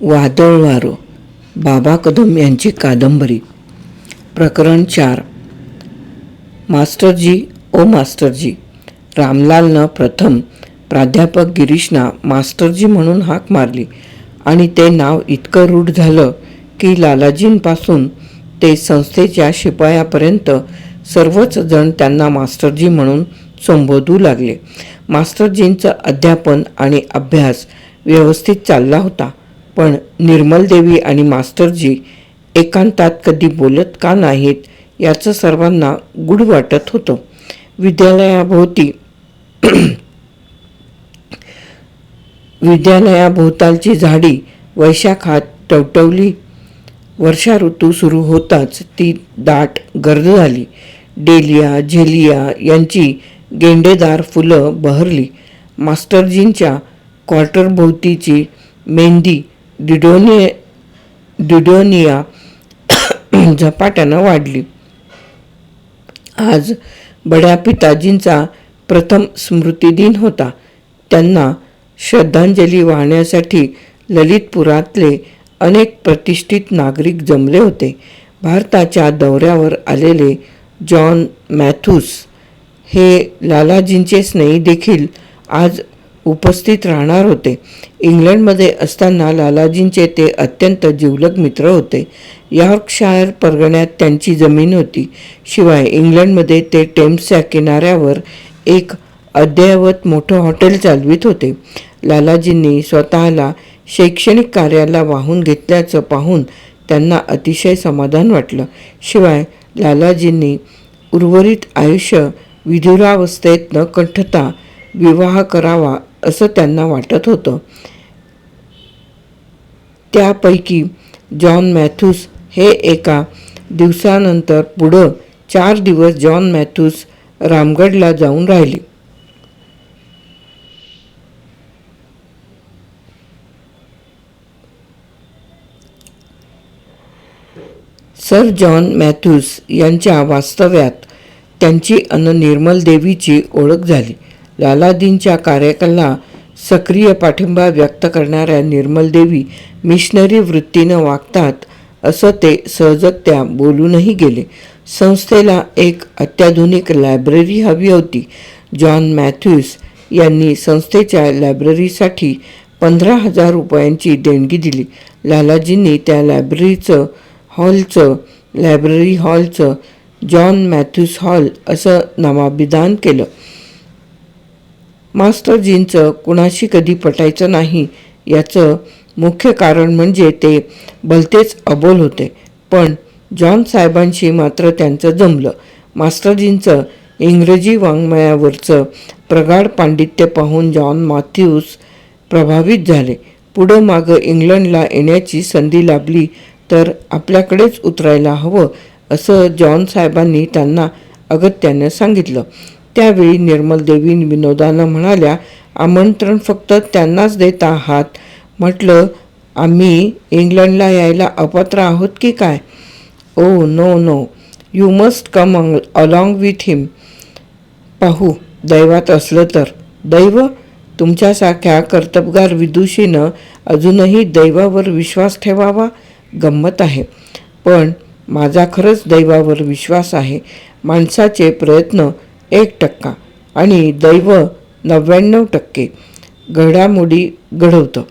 वादळ वारं बाबा कदम यांची कादंबरी. प्रकरण चार. मास्टरजी ओ मास्टरजी रामलालनं प्रथम प्राध्यापक गिरीशना मास्टरजी म्हणून हाक मारली आणि ते नाव इतकं रूढ झालं की लालाजींपासून ते संस्थेच्या शिपायापर्यंत सर्वच जण त्यांना मास्टरजी म्हणून संबोधू लागले. मास्टरजींचं अध्यापन आणि अभ्यास व्यवस्थित चालला होता. पण निर्मलदेवी आणि मास्टरजी एकांतात कधी बोलत का नाहीत याचं सर्वांना गुढ वाटत होतं. विद्यालयाभोवती विद्यालयाभोवतालची झाडी वैशाखात टवटवली. वर्षा ऋतू सुरू होताच ती दाट गर्द झाली. डेलिया झेलिया यांची गेंडेदार फुलं बहरली. मास्टरजींच्या क्वार्टरभोवतीची मेहंदी डिडोनिय डिडोनिया झपाट्यानं वाढली. आज बड्या पिताजींचा प्रथम स्मृतिदिन होता. त्यांना श्रद्धांजली वाहण्यासाठी ललितपुरातले अनेक प्रतिष्ठित नागरिक जमले होते. भारताच्या दौऱ्यावर आलेले जॉन मॅथ्यूस हे लालाजींचे स्नेही देखील आज उपस्थित राहणार होते. इंग्लंडमध्ये असताना लालाजींचे ते अत्यंत जिवलग मित्र होते. यॉर्कशायर परगण्यात त्यांची जमीन होती. शिवाय इंग्लंडमध्ये ते टेम्सच्या किनाऱ्यावर एक अद्ययावत मोठं हॉटेल चालवित होते. लालाजींनी स्वतःला शैक्षणिक कार्याला वाहून घेतल्याचं पाहून त्यांना अतिशय समाधान वाटलं. शिवाय लालाजींनी उर्वरित आयुष्य विधुरावस्थेत न कंठता विवाह करावा असं त्यांना वाटत होतं. त्यापैकी जॉन मॅथ्यूस हे एका दिवसानंतर पुढं चार दिवस जॉन मॅथ्यूस रामगडला जाऊन राहिले. सर जॉन मॅथ्यूस यांच्या वास्तव्यात त्यांची अन निर्मल देवीची ओळख झाली. लालादीनच्या कार्यकाला सक्रिय पाठिंबा व्यक्त करणाऱ्या निर्मल देवी मिशनरी वृत्तीनं वागतात असं ते सहजत्या बोलूनही गेले. संस्थेला एक अत्याधुनिक लायब्ररी हवी होती. जॉन मॅथ्यूस यांनी संस्थेच्या लायब्ररीसाठी पंधरा हजार रुपयांची देणगी दिली. लालाजींनी त्या लायब्ररीचं हॉलचं लायब्ररी हॉलचं जॉन मॅथ्यूस हॉल असं नामाभिधान केलं. मास्टरजींचं कुणाशी कधी पटायचं नाही याचं मुख्य कारण म्हणजे ते भलतेच अबोल होते. पण जॉन साहेबांशी मात्र त्यांचं जमलं. मास्टरजींचं इंग्रजी वाङ्मयावरचं प्रगाढ पांडित्य पाहून जॉन मॅथ्यूस प्रभावित झाले. पुढं मागं इंग्लंडला येण्याची संधी लाभली तर आपल्याकडेच उतरायला हवं असं जॉन साहेबांनी त्यांना अगत्यानं सांगितलं. त्यावेळी निर्मल देवी विनोदानं म्हणाल्या आमंत्रण फक्त त्यांनाच देत आहात. म्हटलं आम्ही इंग्लंडला यायला अपात्र आहोत की काय? ओ no no. You must come along with him. पाहू दैवात असलं तर. दैव? तुमच्यासारख्या कर्तबगार विदुषीनं अजूनही दैवावर विश्वास ठेवावा? गंमत आहे. पण माझा खरंच दैवावर विश्वास आहे. माणसाचे प्रयत्न एक टक्का आणि दैव नव्याण्णव टक्के घडामोडी घडवतं.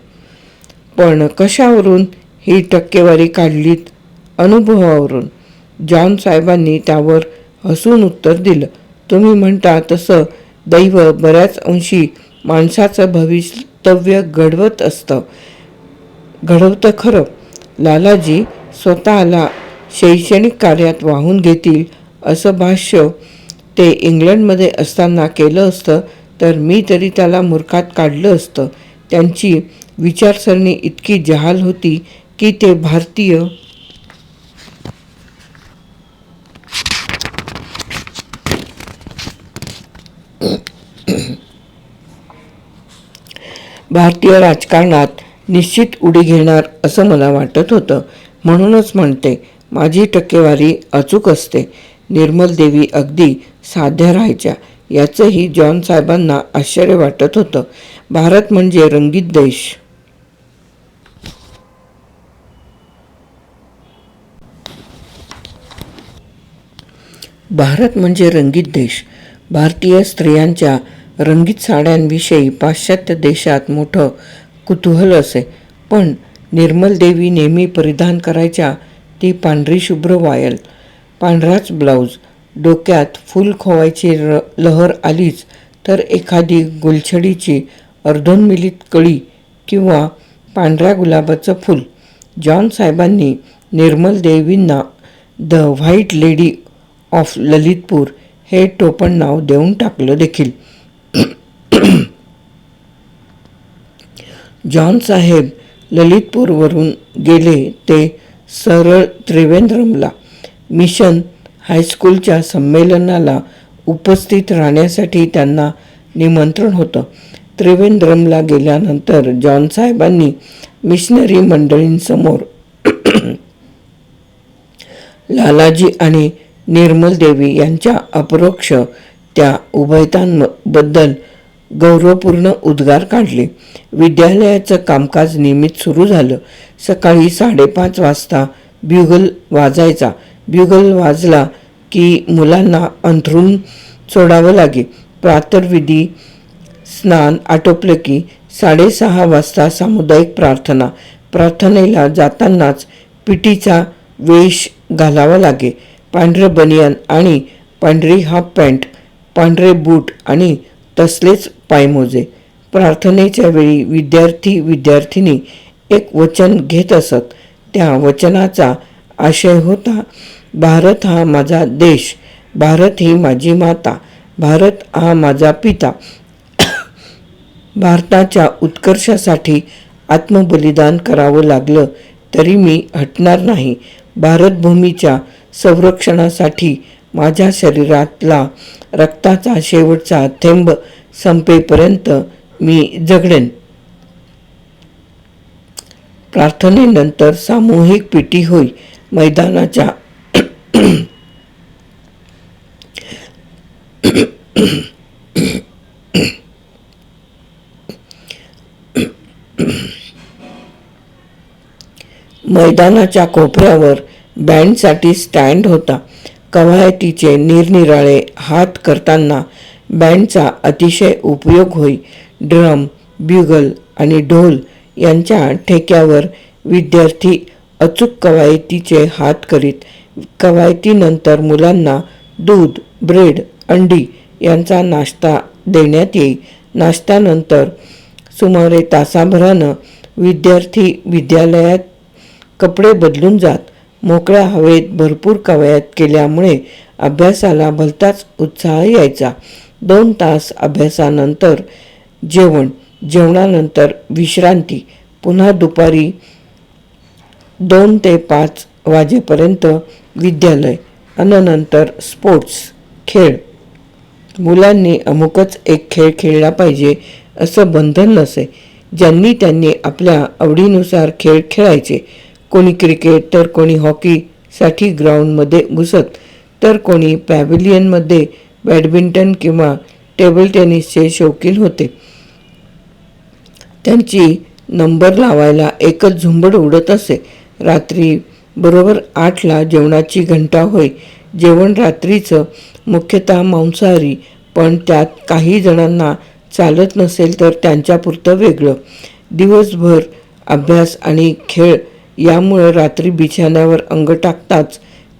पण कशावरून ही टक्केवारी काढलीत? अनुभवावरून. जॉन साहेबांनी त्यावर हसून उत्तर दिलं. तुम्ही म्हणता तसं दैव बऱ्याच अंशी माणसाचं भवितव्य घडवत असतं. घडवतं खरं. लालाजी स्वतःला शैक्षणिक कार्यात वाहून घेतील असं भाष्य ते इंग्लंडमध्ये असताना केलं असतं तर मी तरी त्याला मूर्खात काढलं असतं. त्यांची विचारसरणी इतकी जहाल होती की ते भारतीय भारतीय राजकारणात निश्चित उडी घेणार असं मला वाटत होतं. म्हणूनच म्हणते माझी टक्केवारी अचूक असते. निर्मल देवी अगदी साध्या राहायच्या. याचंही जॉन साहेबांना आश्चर्य वाटत होतं. भारत म्हणजे रंगीत देश. भारत म्हणजे रंगीत देश. भारतीय स्त्रियांच्या रंगीत साड्यांविषयी पाश्चात्य देशात मोठं कुतूहल असे. पण निर्मल देवी नेहमी परिधान करायच्या ती पांढरी शुभ्र वायल पांढराच ब्लाऊज डोक्यात फुल खोवायची र लहर आलीच तर एखादी गुलछडीची अर्धोन्मिलित कळी किंवा पांढऱ्या गुलाबाचं फूल. जॉन साहेबांनी Nirmal देवींना the white lady of Lalitpur हे टोपण नाव देऊन टाकलं देखील. जॉन साहेब ललितपूरवरून गेले ते सरळ त्रिवेंद्रमला. मिशन हायस्कूलच्या संमेलनाला उपस्थित राहण्यासाठी त्यांना निमंत्रण होतं. त्रिवेंद्रमला गेल्यानंतर जॉन साहेबांनी मिशनरी मंडळींसमोर लालाजी आणि निर्मल देवी यांच्या अपरोक्ष त्या उभयतांबद्दल गौरवपूर्ण उद्गार काढले. विद्यालयाचं कामकाज नियमित सुरू झालं. सकाळी साडेपाच वाजता ब्युगल वाजायचा. ब्युगल वाजला की मुलांना अंथरून सोडावं लागे. प्रातर्विधी स्नान आटोपलं की साडेसहा वाजता सामुदायिक प्रार्थना. प्रार्थनेला जातानाच पिटीचा वेश घालावा लागे. पांढरं बनियान आणि पांढरी हाफ पॅन्ट पांढरे बूट आणि तसलेच पायमोजे. प्रार्थनेच्या वेळी विद्यार्थी विद्यार्थिनी एक वचन घेत असत. त्या वचनाचा आशय होता भारत हा माझा देश भारत ही माझी माता भारत हा माझा पिता. भारताच्या उत्कर्षासाठी आत्मबलिदान करावं लागलं तरी मी हटणार नाही. भारतभूमीच्या संरक्षणासाठी माझ्या शरीरातला रक्ताचा शेवटचा थेंब संपेपर्यंत मी जगडेन. प्रार्थनेनंतर सामूहिक पिटी होई. मैदानाच्या मैदानाच्या कोपऱ्यावर बँडसाठी स्टँड होता. कवायतीचे निरनिराळे हात करताना बँडचा अतिशय उपयोग होई. ड्रम ब्युगल आणि ढोल यांच्या ठेक्यावर विद्यार्थी अचूक कवायतीचे हात करीत कवायतीनंतर मुलांना दूध ब्रेड अंडी यांचा नाश्ता देण्यात येई. नाश्त्यानंतर सुमारे तासाभरानं विद्यार्थी विद्यालयात कपडे बदलून जात मोकळ्या हवेत भरपूर कवायत केल्यामुळे अभ्यासाला भलताच उत्साह यायचा. दोन तास अभ्यासानंतर जेवण जेवणानंतर विश्रांती पुन्हा दुपारी दोन ते पाच वाजेपर्यंत विद्यालय आणि नंतर स्पोर्ट्स खेळ. मुलांनी अमुकच एक खेळ खेळला पाहिजे असं बंधन नसे. ज्यांनी त्यांनी आपल्या आवडीनुसार खेळ खेळायचे. कोणी क्रिकेट तर कोणी हॉकीसाठी ग्राउंडमध्ये घुसत तर कोणी पॅव्हिलियनमध्ये बॅडमिंटन किंवा टेबल टेनिसचे शौकीन होते. त्यांची नंबर लावायला एकच झुंबड उडत असे. रात्री बरोबर आठला जेवणाची घंटा होय. जेवण रात्रीचं मुख्यतः मांसाहारी. पण त्यात काही जणांना चालत नसेल तर त्यांच्यापुरतं वेगळं. दिवसभर अभ्यास आणि खेळ यामुळं रात्री बिछाण्यावर अंग टाकताच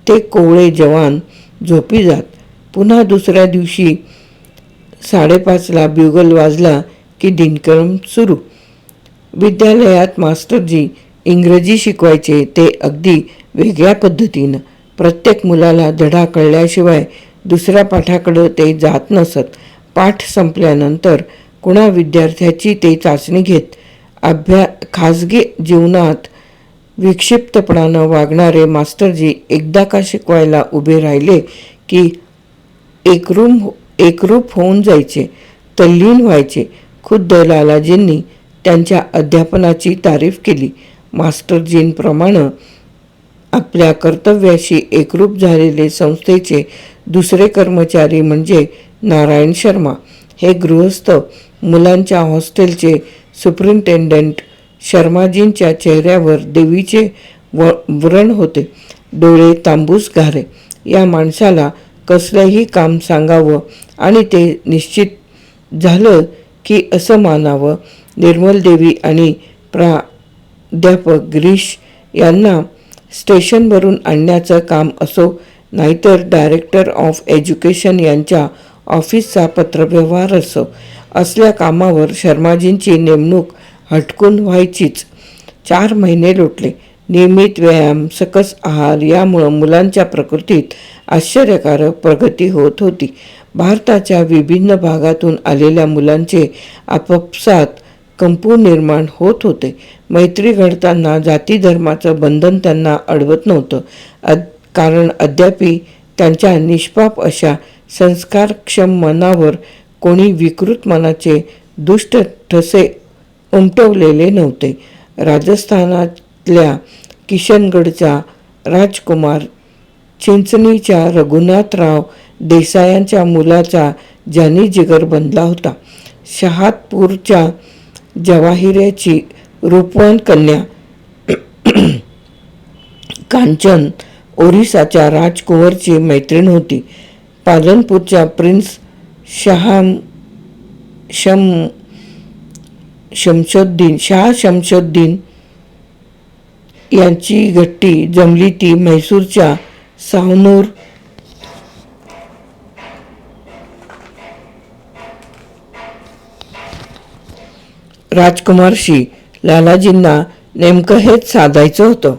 ते कोवळे जवान झोपी जात. पुन्हा दुसऱ्या दिवशी साडेपाचला ब्युगल वाजला की दिनक्रम सुरू. विद्यालयात मास्टरजी इंग्रजी शिकवायचे ते अगदी वेगळ्या पद्धतीनं. प्रत्येक मुलाला धडा कळल्याशिवाय दुसऱ्या पाठाकडं ते जात नसत. पाठ संपल्यानंतर कुणा विद्यार्थ्याची ते चाचणी घेत. अभ्या खाजगी जीवनात विक्षिप्तपणानं वागणारे मास्टरजी एकदा का शिकवायला उभे राहिले की एकरूम हो-, एकरूप होऊन जायचे तल्लीन व्हायचे. खुद्द लालाजींनी त्यांच्या अध्यापनाची तारीफ केली. मास्टरजींप्रमाणे आपल्या कर्तव्याशी एकरूप झालेले संस्थेचे दुसरे कर्मचारी म्हणजे नारायण शर्मा. हे गृहस्थ मुलांच्या हॉस्टेलचे सुप्रिंटेंडंट शर्माजींच्या चेहऱ्यावर देवीचे व व्रण होते. डोळे तांबूस घारे या माणसाला कसलंही काम सांगावं आणि ते निश्चित झालं की असं मानावं. निर्मल देवी आणि अध्यापक गिरीश यांना स्टेशनवरून आणण्याचं काम असो नाहीतर डायरेक्टर ऑफ एज्युकेशन यांच्या ऑफिसचा पत्रव्यवहार असो असल्या कामावर शर्माजींची नेमणूक हटकून व्हायचीच. चार महिने लोटले. नियमित व्यायाम सकस आहार यामुळं मुलांच्या प्रकृतीत आश्चर्यकारक प्रगती होत होती. भारताच्या विभिन्न भागातून आलेल्या मुलांचे आपापसात कंपू निर्माण होत होते. मैत्री घडताना जाती धर्माचं बंधन त्यांना अडवत नव्हतं. अद कारण अद्यापी त्यांच्या निष्पाप अशा संस्कारक्षम मनावर कोणी विकृत मनाचे दुष्ट ठसे उमटवलेले नव्हते. राजस्थानातल्या किशनगडचा राजकुमार चिंचणीच्या रघुनाथराव देसायांच्या मुलाचा ज्यांनी जिगर बनला होता. शहादपूरच्या जवाहिऱ्याची रूपवान कन्या कांचन ओरिसाच्या राजकुंवरची मैत्रीण होती. पालनपूरच्या प्रिन्स शहाम शम शमशोद्दीन शाह शमशोद्दीन यांची गट्टी जमली ती म्हैसूरच्या सावनूर राजकुमारशी लालाजींना नेमकं हेच साधायचं होतं.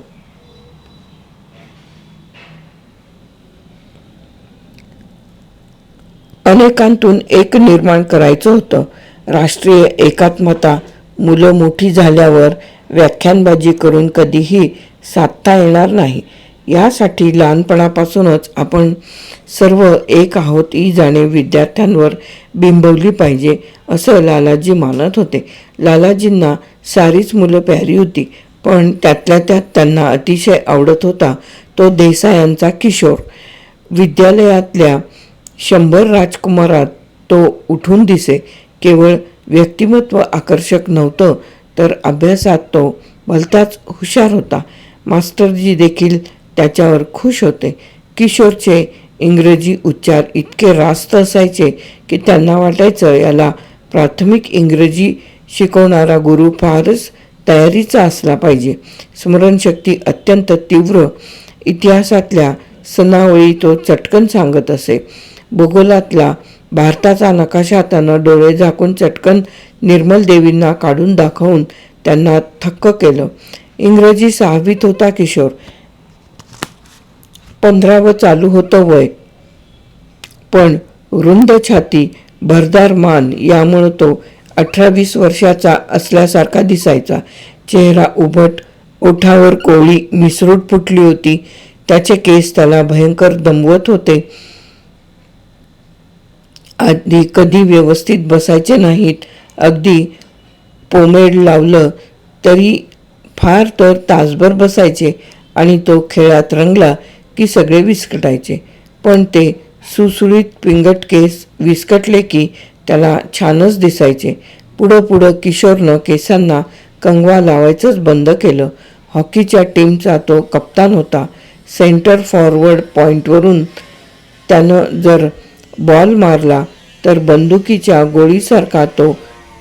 अनेकांतून एक निर्माण करायचं होतं. राष्ट्रीय एकात्मता मुलं मोठी झाल्यावर व्याख्यानबाजी करून कधीही साधता येणार नाही. यासाठी लहानपणापासूनच आपण सर्व एक आहोत ही जाणे विद्यार्थ्यांवर बिंबवली पाहिजे असं लालाजी मानत होते. लालाजींना सारीच मुलं प्यारी होती पण त्यातल्या त्यात त्यांना अतिशय आवडत होता तो देसायांचा किशोर. विद्यालयातल्या शंभर राजकुमारात तो उठून दिसे. केवळ व्यक्तिमत्व आकर्षक नव्हतं तर अभ्यासात तो भलताच हुशार होता. मास्टरजी देखील त्याच्यावर खुश होते. किशोरचे इंग्रजी उच्चार इतके रास्त असायचे की त्यांना वाटायचं याला प्राथमिक इंग्रजी शिकवणारा गुरु फारच तयारीचा असला पाहिजे. स्मरणशक्ती अत्यंत तीव्र. इतिहासातल्या सणावळी तो चटकन सांगत असे. भूगोलातला भारताचा नकाशा त्यानं डोळे झाकून चटकन निर्मल देवींना काढून दाखवून त्यांना थक्क केलं. इंग्रजी सहावीत होता किशोर. पंधरावं चालू होतं वय. पण रुंद छाती भरदार मान यामुळं तो अठरा वीस वर्षाचा असल्यासारखा दिसायचा. चेहरा उभट ओठावर कोळी मिसरूट फुटली होती. त्याचे केस त्याला भयंकर दमवत होते. आधी कधी व्यवस्थित बसायचे नाहीत. अगदी पोमेड लावलं तरी फार तर तासभर बसायचे आणि तो खेळात रंगला. की सगळे विस्कटायचे. पण ते सुसुळीत पिंगट केस विस्कटले की त्याला छानच दिसायचे. पुढं पुढं किशोरनं केसांना कंगवा लावायचंच बंद केलं. हॉकीच्या टीमचा तो कप्तान होता. सेंटर फॉरवर्ड पॉईंटवरून त्यानं जर बॉल मारला तर बंदुकीच्या गोळीसारखा तो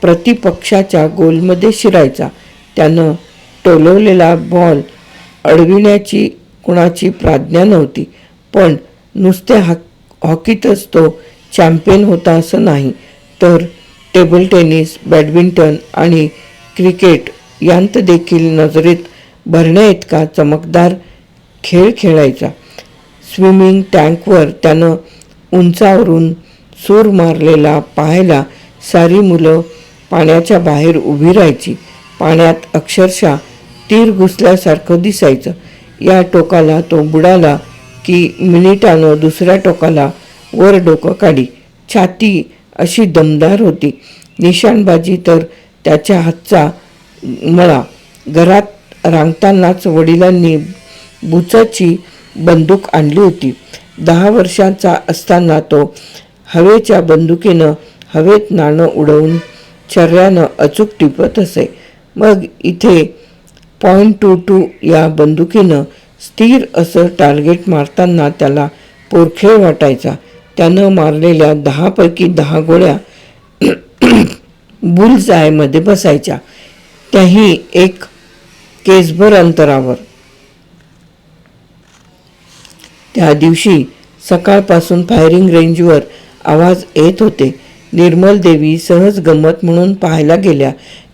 प्रतिपक्षाच्या गोलमध्ये शिरायचा. त्यानं टोलवलेला बॉल अडविण्याची कुणाची प्राज्ञा नव्हती. पण नुसत्या हॉ हॉकीतच तो चॅम्पियन होता असं नाही. तर टेबल टेनिस बॅडमिंटन आणि क्रिकेट यांत देखील नजरेत भरण्या इतका चमकदार खेळ खेळायचा. स्विमिंग टँकवर त्यानं उंचावरून सूर मारलेला पाहायला सारी मुलं पाण्याच्या बाहेर उभी राहायची. पाण्यात अक्षरशः तीर घुसल्यासारखं दिसायचं. या टोकाला तो बुडाला की मिनिटानं दुसऱ्या टोकाला वर डोकं काढी. छाती अशी दमदार होती. निशाणबाजी तर त्याच्या हातचा मळा. घरात रांगतानाच वडिलांनी बुचाची बंदूक आणली होती. दहा वर्षांचा असताना तो हवेच्या बंदुकीनं हवेत नाणं उडवून चर्यानं अचूक टिपत असे. मग इथे पॉईंट टू टू या बंदुकीनं स्थिर असं टार्गेट मारताना त्याला पोरखेळ वाटायचा. त्यानं मारलेल्या दहापैकी दहा गोळ्या बुल्स बसायच्या. त्याही एक केसभर अंतरावर. त्या दिवशी सकाळपासून फायरिंग रेंजवर आवाज येत होते. निर्मल देवी सहज गंमत म्हणून पाहायला गेल्या.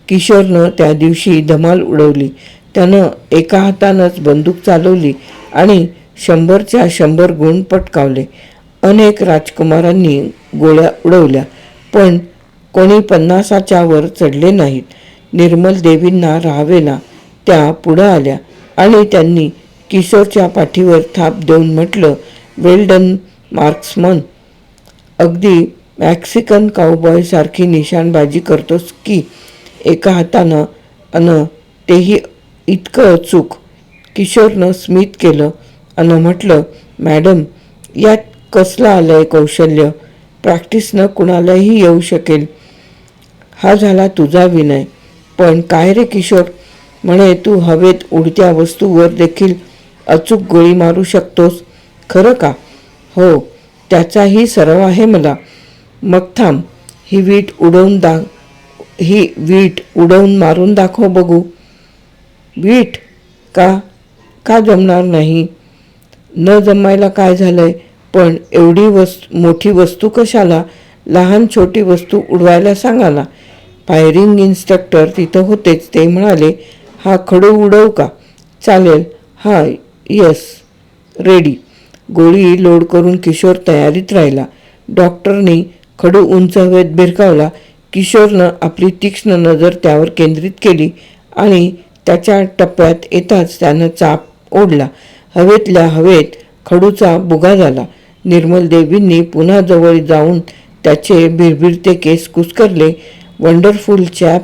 किशोरनं त्या दिवशी धमाल उडवली. त्यानं एका हातानंच बंदूक चालवली आणि शंभरच्या शंभर गुण पटकावले. अनेक राजकुमारांनी गोळ्या उडवल्या पण कोणी पन्नासाच्या वर चढले नाहीत. निर्मल देवींना राहावेना त्या पुढं आल्या आणि त्यांनी किशोरच्या पाठीवर थाप देऊन म्हटलं वेल्डन मार्क्समन अगदी मॅक्सिकन काउबॉयसारखी निशाणबाजी करतोस की एका हातानं अन तेही इतकं अचूक. किशोरनं स्मित केलं आणि म्हटलं मॅडम यात कसलं आलं आहे कौशल्य? प्रॅक्टिसनं कुणालाही येऊ शकेल. हा झाला तुझा विनय. पण काय रे किशोर? म्हणे तू हवेत उडत्या वस्तूवर देखील अचूक गोळी मारू शकतोस. खरं का? हो त्याचाही सराव आहे मला. मग थांब ही वीट उडवून दा ही वीट उडवून मारून दाखव बघू. वीट का? का जमणार नाही? न जमायला काय झालंय? पण एवढी वस् मोठी वस्तू कशाला? लहान छोटी वस्तू उडवायला सांगा ना फायरिंग इन्स्ट्रक्टर तिथं होतेच ते म्हणाले हा खडू उडव का? चालेल. हा यस. रेडी. गोळी लोड करून किशोर तयारीत राहिला. डॉक्टरनी खडू उंच हवेत भिरकावला. किशोरनं आपली तीक्ष्ण नजर त्यावर केंद्रित केली आणि त्याच्या टप्प्यात येताच त्यानं चाप ओढला. हवेतल्या हवेत खडूचा बुगा झाला. निर्मल देवींनी पुन्हा जवळ जाऊन त्याचे भिरभिरते केस कुस्करले वंडरफुल चॅप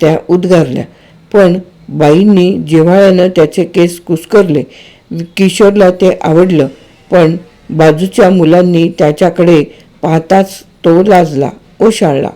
त्या उद्गारल्या. पण बाईंनी जिव्हाळ्यानं त्याचे केस कुस्करले. किशोरला ते आवडलं पण बाजूच्या मुलांनी त्याच्याकडे पाहताच तो लाजला ओशाळला.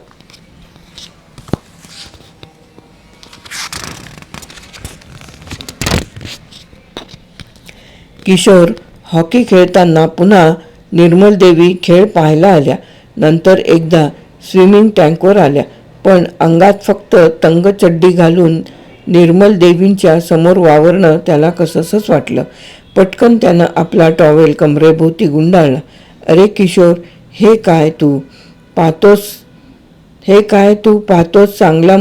किशोर हॉकी खेळताना पुन्हा निर्मल देवी खेळ पाहायला आल्या. नंतर एकदा स्विमिंग टँकवर आल्या. पण अंगात फक्त तंग चड्डी घालून निर्मल देवींच्या समोर वावरणं त्याला कसंसंच वाटलं. पटकन त्यानं आपला टॉवेल कमरेभोवती गुंडाळला. अरे किशोर हे काय तू? पाहतोस हे काय तू पाहतोस चांगला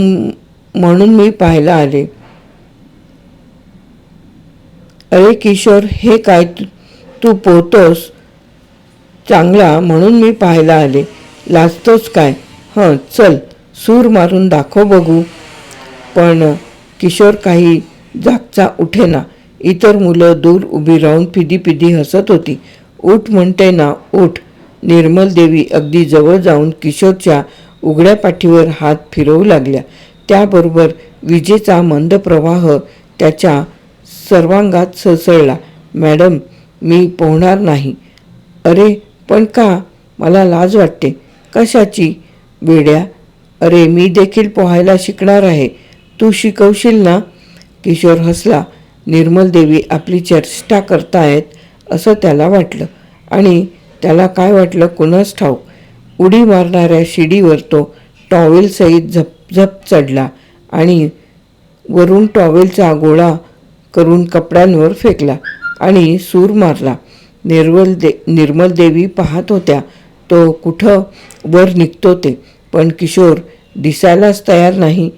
म्हणून मी पाहायला आले. अरे किशोर हे काय तू तू पोहतोस? चांगला म्हणून मी पाहायला आले. लाजतोस काय? हं चल सूर मारून दाखव बघू. पण किशोर काही जागचा उठेना. इतर मुलं दूर उभी राहून फिदी फिदी हसत होती. उठ म्हणते ना उठ. निर्मल देवी अगदी जवळ जाऊन किशोरच्या उघड्या पाठीवर हात फिरवू लागल्या. त्याबरोबर विजेचा मंद प्रवाह त्याच्या सर्वांगात सळसळला मॅडम मी पोहणार नाही. अरे पण का? मला लाज वाटते. कशाची? वेड्या अरे मी देखील पोहायला शिकणार आहे. तू शिकवशील ना? किशोर हसला. निर्मल देवी आपली चेष्टा करतायत असं त्याला वाटलं. आणि त्याला काय वाटलं कुणास ठाऊक? उडी मारणाऱ्या शिडीवर तो टॉवेलसहित झप झप चढला आणि वरून टॉवेलचा गोळा करून कपड्यांवर फेकला आणि सूर मारला. निर्मल दे निर्मल देवी पाहत होत्या तो कुठं वर निघतो ते पण किशोर दिसायलाच तयार नाही.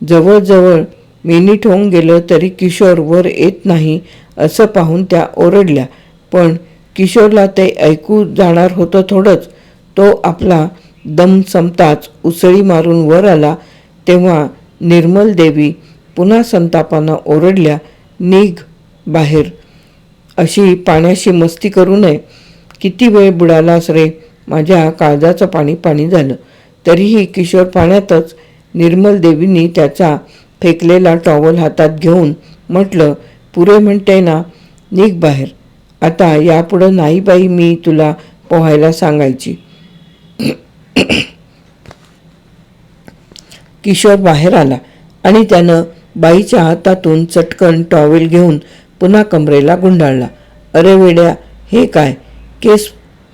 जवळजवळ मिनिट होऊन गेलं तरी किशोर वर येत नाही असं पाहून त्या ओरडल्या. पण किशोरला ते ऐकू जाणार होतं थोडंच. तो आपला दम संपताच उसळी मारून वर आला. तेव्हा निर्मल देवी पुन्हा संतापानं ओरडल्या निघ बाहेर. अशी पाण्याशी मस्ती करू नये. किती वेळ बुडालास रे? माझ्या काळजाचं पाणी पाणी झालं. तरीही किशोर पाण्यातच निर्मल देवींनी त्याचा फेकलेला टॉवल हातात घेऊन म्हटलं पुरे म्हणते ना निघ बाहेर. आता यापुढं नाही बाई मी तुला पोहायला सांगायची. किशोर बाहेर आला आणि त्यानं बाईच्या हातातून चटकन टॉवेल घेऊन पुन्हा कमरेला गुंडाळला. अरे वेड्या हे काय? केस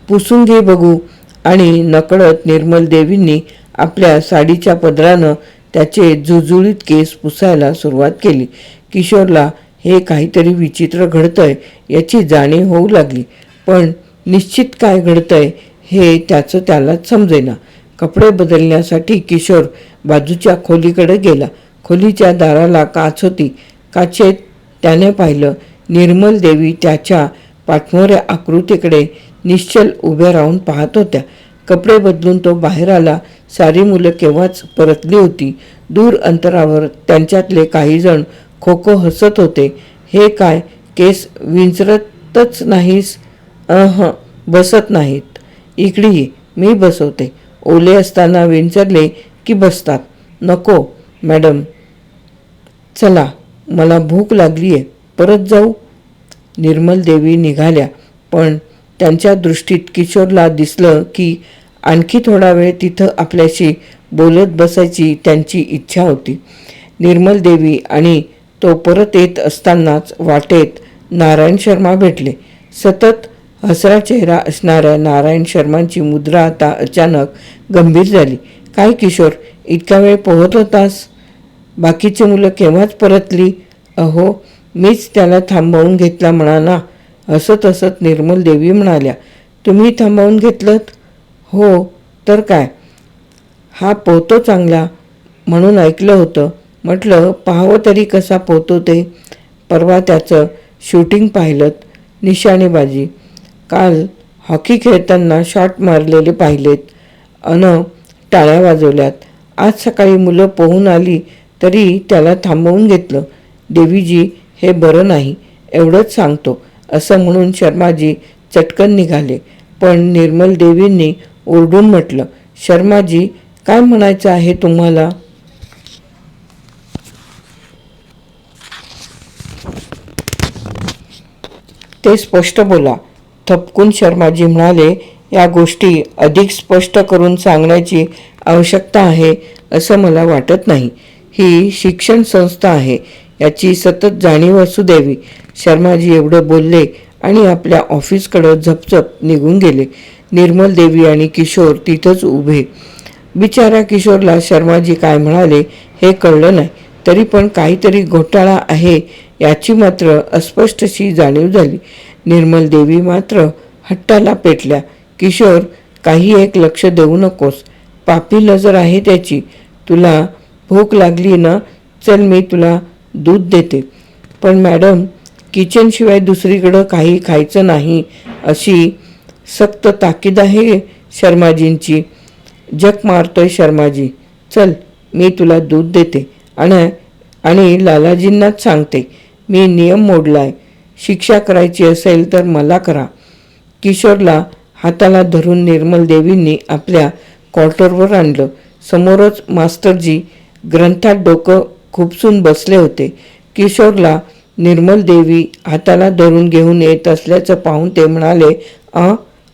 पुसून घे बघू. आणि नकळत निर्मल देवींनी आपल्या साडीच्या पदरानं त्याचे जुजुळीत केस पुसायला सुरुवात केली. किशोरला हे काहीतरी विचित्र घडतंय याची जाणीव होऊ लागली. पण निश्चित काय घडतंय हे त्याचं त्यालाच समजेना. कपडे बदलण्यासाठी किशोर बाजूच्या खोलीकडे गेला. खोलीच्या दाराला काच होती. काचेत त्याने पाहिलं निर्मल देवी त्याच्या पाठमोऱ्या आकृतीकडे निश्चल उभ्या राहून पाहत होत्या. कपडे बदलून तो बाहेर आला. सारी मुलं केव्हाच परतली होती. दूर अंतरावर त्यांच्यातले काहीजण खो खो हसत होते. हे काय केस विंचरतच नाहीस? अह बसत नाहीत. इकडे ये मी बसवते. ओले असताना विंचरले की बसतात. नको मॅडम. चला मला भूक लागली आहे परत जाऊ. निर्मल देवी निघाल्या. पण त्यांच्या दृष्टीत किशोरला दिसलं की आणखी थोडा वेळ तिथं आपल्याशी बोलत बसायची त्यांची इच्छा होती. निर्मल देवी आणि तो परत येत असतानाच वाटेत नारायण शर्मा भेटले. सतत हसरा चेहरा असणाऱ्या नारायण शर्मांची मुद्रा आता अचानक गंभीर झाली. काय किशोर इतका वेळ पोहत होतास? बाकीची मुलं केव्हाच परतली? अहो मीच त्याला थांबवून घेतला म्हणा ना हसत हसत निर्मल देवी म्हणाल्या. तुम्ही थांबवून घेतलं हो तर काय? हा पोहतो चांगला म्हणून ऐकलं होतं. म्हटलं पाहावं तरी कसा पोहतो ते. परवा त्याचं शूटिंग पाहिलं निशाणेबाजी. काल हॉकी खेळताना शॉट मारलेले पाहिलेत. अन टाळ्या वाजवल्यात. आज सकाळी मुलं पोहून आली तरी त्याला थांबवून घेतलं. देवीजी हे बरं नाही एवढंच सांगतो. असं म्हणून शर्माजी चटकन निघाले. पण निर्मल देवींनी ओरडून म्हटलं शर्माजी काय म्हणायचं आहे तुम्हाला? ते स्पष्ट बोला. थपकून शर्माजी म्हणाले या गोष्टी अधिक स्पष्ट करून सांगण्याची आवश्यकता आहे असं मला वाटत नाही. ही शिक्षण संस्था आहे. याची सतत जाणीव असू द्यावी. शर्माजी एवढं बोलले आणि आपल्या ऑफिसकडं झपझप निघून गेले. निर्मल देवी आणि किशोर तिथंच उभे. बिचारा किशोरला शर्माजी काय म्हणाले हे कळलं नाही. तरी पण काहीतरी घोटाळा आहे याची मात्र अस्पष्टशी जाणीव झाली. निर्मल देवी मात्र हट्टाला पेटल्या. किशोर काही एक लक्ष देऊ नकोस. पापी नजर आहे त्याची. तुला भूक लागली ना चल मी तुला दूध देते. पण मॅडम किचनशिवाय दुसरीकडं काही खायचं नाही अशी सक्त ताकीद आहे शर्माजींची. जग मारतोय शर्माजी. चल मी तुला दूध देते. आणि आणि लालाजींनाच सांगते मी नियम मोडलाय. शिक्षा करायची असेल तर मला करा. किशोरला हाताला धरून निर्मल देवींनी आपल्या क्वार्टरवर आणलं. समोरच मास्टरजी ग्रंथात डोकं खुपसून बसले होते. किशोरला निर्मल देवी हाताला धरून घेऊन येत असल्याचं पाहून ते म्हणाले a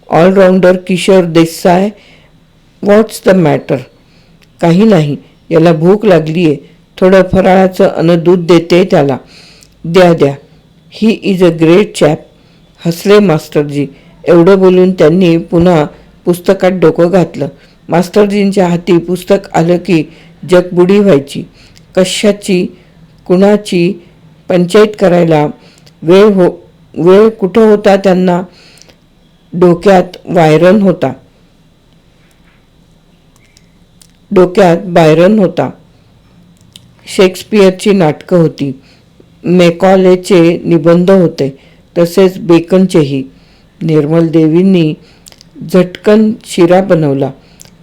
allrounder Kishore Desai what's the matter काही नाही याला भूक लागली आहे थोडं फराळाचं अन्न दूध देते त्याला. द्या द्या. He is a great chap हसले मास्टरजी. एवढं बोलून त्यांनी पुन्हा पुस्तकात डोकं घातलं. मास्टरजींच्या हाती पुस्तक आलं की जगबुडी व्हायची. कशाची कुणाची पंचायत करायला वेळ हो वेळ कुठं होता त्यांना डोक्यात वायरन होता. डोक्यात बायरन होता. शेक्सपियरची नाटकं होती. मेकॉलेचे निबंध होते. तसेच बेकनचेही. निर्मल देवींनी झटकन शिरा बनवला.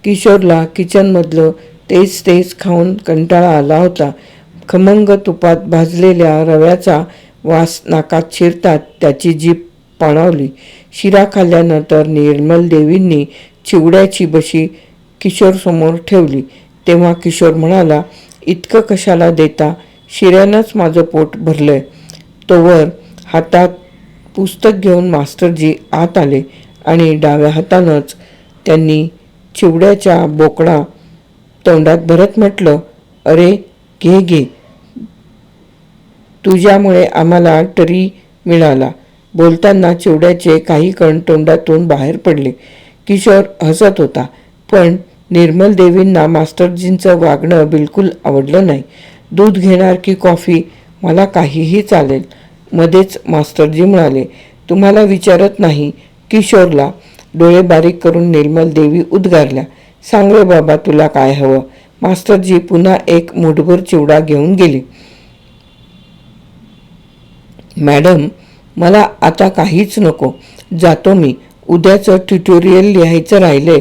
किशोरला किचनमधलं तेच तेच खाऊन कंटाळा आला होता. खमंग तुपात भाजलेल्या रव्याचा वास नाकात शिरतात त्याची जीभ पाणावली. शिरा खाल्ल्यानंतर निर्मल देवींनी चिवड्याची बशी किशोरसमोर ठेवली. तेव्हा किशोर म्हणाला इतकं कशाला देता? शिऱ्यानंच माझं पोट भरलंय. तोवर हातात पुस्तक घेऊन मास्टरजी आत आले आणि डाव्या हातानंच त्यांनी चिवड्याच्या बोकडा तोंडात भरत म्हटलं अरे घे घे. तुझ्यामुळे आम्हाला टरी मिळाला. बोलताना चिवड्याचे काही कण तोंडातून बाहेर पडले. किशोर हसत होता पण निर्मल देवींना मास्टरजींचं वागणं बिलकुल आवडलं नाही. दूध घेणार की कॉफी? मला काहीही चालेल. मध्येच मास्टरजी म्हणाले तुम्हाला विचारत नाही. किशोरला डोळे बारीक करून निर्मल देवी उद्गारल्या. सांग रे बाबा तुला काय हवं? मास्टरजी पुन्हा एक मुठभर चिवडा घेऊन गेले. मॅडम मला आता काहीच नको. जातो मी. उद्याचं ट्युटोरियल लिहायचं राहिले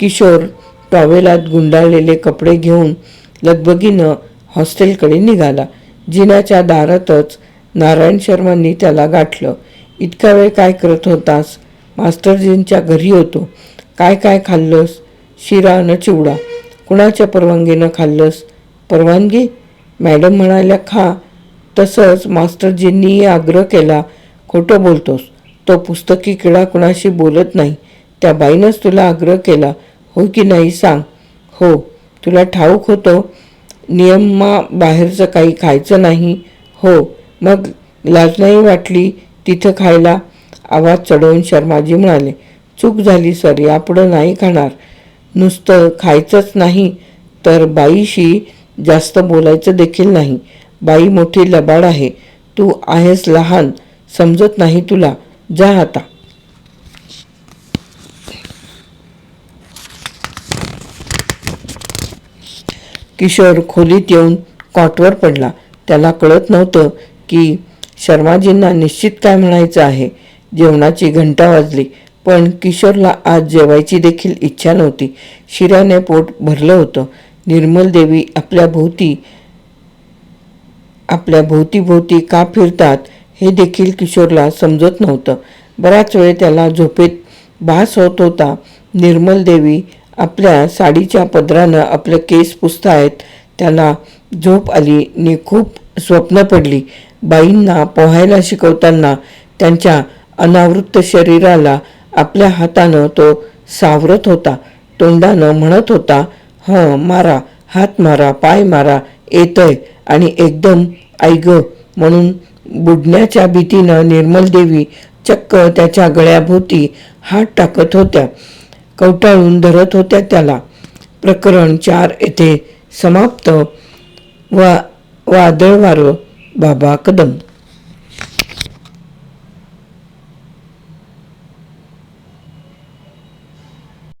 किशोर टॉवेलात गुंडाळलेले कपडे घेऊन लगबगीनं हॉस्टेलकडे निघाला. जिन्याच्या दारातच नारायण शर्मांनी त्याला गाठलं. इतका वेळ काय करत होतास? मास्टरजींच्या घरी होतो. काय काय खाल्लंस? शिरा न चिवडा. कुणाच्या परवानगीनं खाल्लंस? परवानगी? मॅडम म्हणाल्या खा. तसंच मास्टरजींनीही आग्रह केला खोटं बोलतोस. तो पुस्तकी किडा कुणाशी बोलत नाही. त्या बाईनंच तुला आग्रह केला. हो की नाही सांग. हो. तुला ठाऊक होतं. नियमा बाहेरचं काही खायचं नाही. हो. मग लाज नाही वाटली तिथं खायला? आवाज चढवून शर्माजी म्हणाले चूक झाली सर. यापुढं नाही खाणार. नुसतं खायचंच नाही तर बाईशी जास्त बोलायचं देखील नाही. बाई मोठी लबाड आहे. तू आहेस लहान समजत नाही तुला. जा आता. किशोर खोलीत येऊन कॉटवर पडला. त्याला कळत नव्हतं की शर्माजींना निश्चित काय म्हणायचं आहे. जेवणाची घंटा वाजली. पण किशोरला आज जेवायची देखील इच्छा नव्हती. शिऱ्याने पोट भरलं होतं. निर्मल देवी आपल्या भोवती आपल्या भोवतीभोवती का फिरतात हे देखील किशोरला समजत नव्हतं. बराच वेळ त्याला झोपेत भास होत होता. निर्मल देवी आपल्या साडीच्या पदरानं आपले केस पुसतायत. त्याला झोप आली आणि खूप स्वप्न पडली. बाईंना पोहायला शिकवताना त्यांच्या अनावृत्त शरीराला आपल्या हातानं तो सावरत होता तोंडानं म्हणत होता हं मारा हात मारा पाय मारा येतय आणि एकदम ऐग म्हणून बुडण्याच्या भीतीनं निर्मल देवी चक्क त्याच्या गळ्याभोवती हात टाकत होत्या कवटाळून धरत होत्या त्याला. प्रकरण चार येथे समाप्त. वा वादळवारं बाबा कदम.